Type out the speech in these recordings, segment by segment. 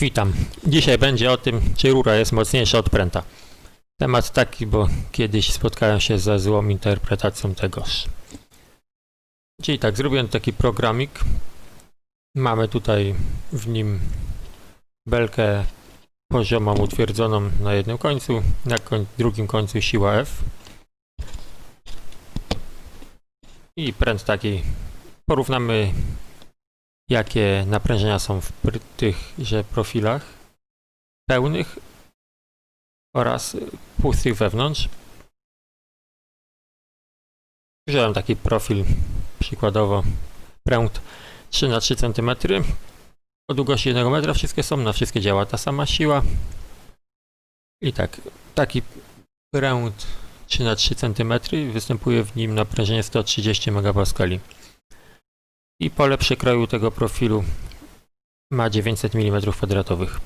Witam. Dzisiaj będzie o tym, czy rura jest mocniejsza od pręta. Temat taki, bo kiedyś spotkałem się ze złą interpretacją tegoż. Czyli tak, zrobiłem taki programik. Mamy tutaj w nim belkę poziomą utwierdzoną na jednym końcu, na koń drugim końcu siła F. I pręt taki. Porównamy jakie naprężenia są w tychże profilach pełnych oraz pustych wewnątrz. Wziąłem taki profil, przykładowo pręt 3 na 3 cm. O długości 1 metra wszystkie są, na wszystkie działa ta sama siła. I tak, taki pręt 3 na 3 cm występuje w nim naprężenie 130 MPa i pole przekroju tego profilu ma 900 mm2.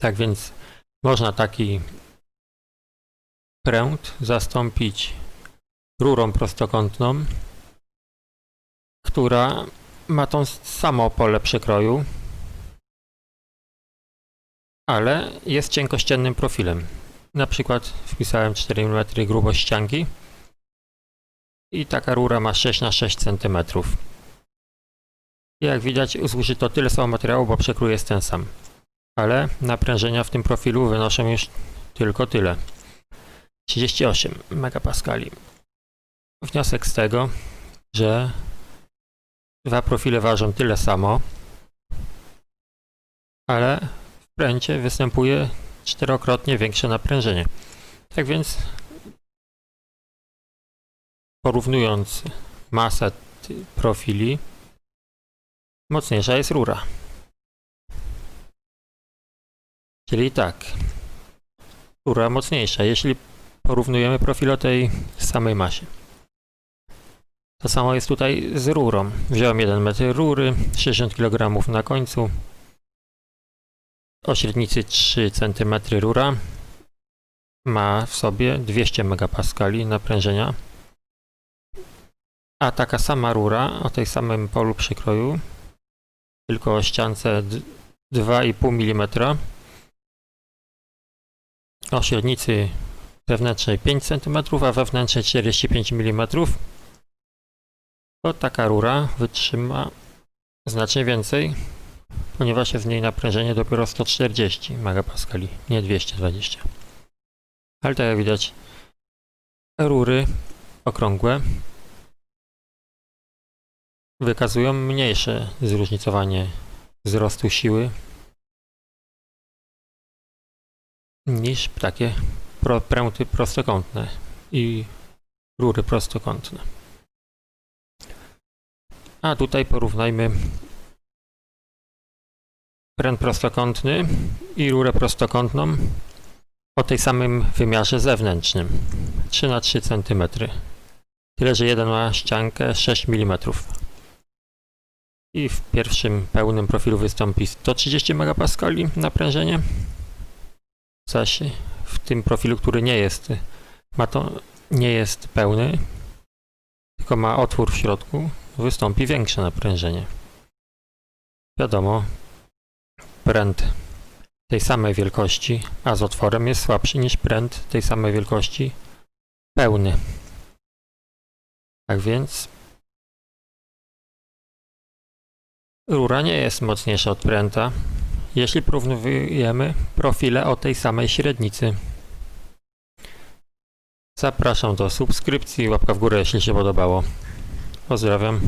Tak więc można taki pręt zastąpić rurą prostokątną, która ma tą samo pole przekroju, ale jest cienkościennym profilem. Na przykład wpisałem 4 mm grubość ścianki i taka rura ma 6 na 6 cm. Jak widać, zużyto tyle samo materiału, bo przekrój jest ten sam. Ale naprężenia w tym profilu wynoszą już tylko tyle. 38 megapaskali. Wniosek z tego, że dwa profile ważą tyle samo, ale w pręcie występuje czterokrotnie większe naprężenie. Tak więc porównując masę profili, mocniejsza jest rura. Czyli tak, rura mocniejsza, jeśli porównujemy profil o tej samej masie. To samo jest tutaj z rurą. Wziąłem 1 metr rury, 60 kg na końcu, o średnicy 3 cm rura, ma w sobie 200 megapaskali naprężenia, a taka sama rura o tej samym polu przekroju tylko o ściance d- 2,5 mm o średnicy wewnętrznej 5 cm, a wewnętrznej 45 mm to taka rura wytrzyma znacznie więcej, ponieważ jest w niej naprężenie dopiero 140 megapaskali, nie 220. Ale tak jak widać, rury okrągłe wykazują mniejsze zróżnicowanie wzrostu siły niż takie pręty prostokątne i rury prostokątne. A tutaj porównajmy pręt prostokątny i rurę prostokątną o tej samym wymiarze zewnętrznym 3 na 3 cm. Tyle, że jeden ma ściankę 6 mm i w pierwszym pełnym profilu wystąpi 130 megapaskali naprężenie, zaś w tym profilu, który nie jest, ma to, nie jest pełny, tylko ma otwór w środku, wystąpi większe naprężenie. Wiadomo, pręt tej samej wielkości, a z otworem jest słabszy niż pręt tej samej wielkości pełny. Tak więc Rura nie jest mocniejsza od pręta, jeśli porównujemy profile o tej samej średnicy. Zapraszam do subskrypcji łapka w górę, jeśli się podobało. Pozdrawiam.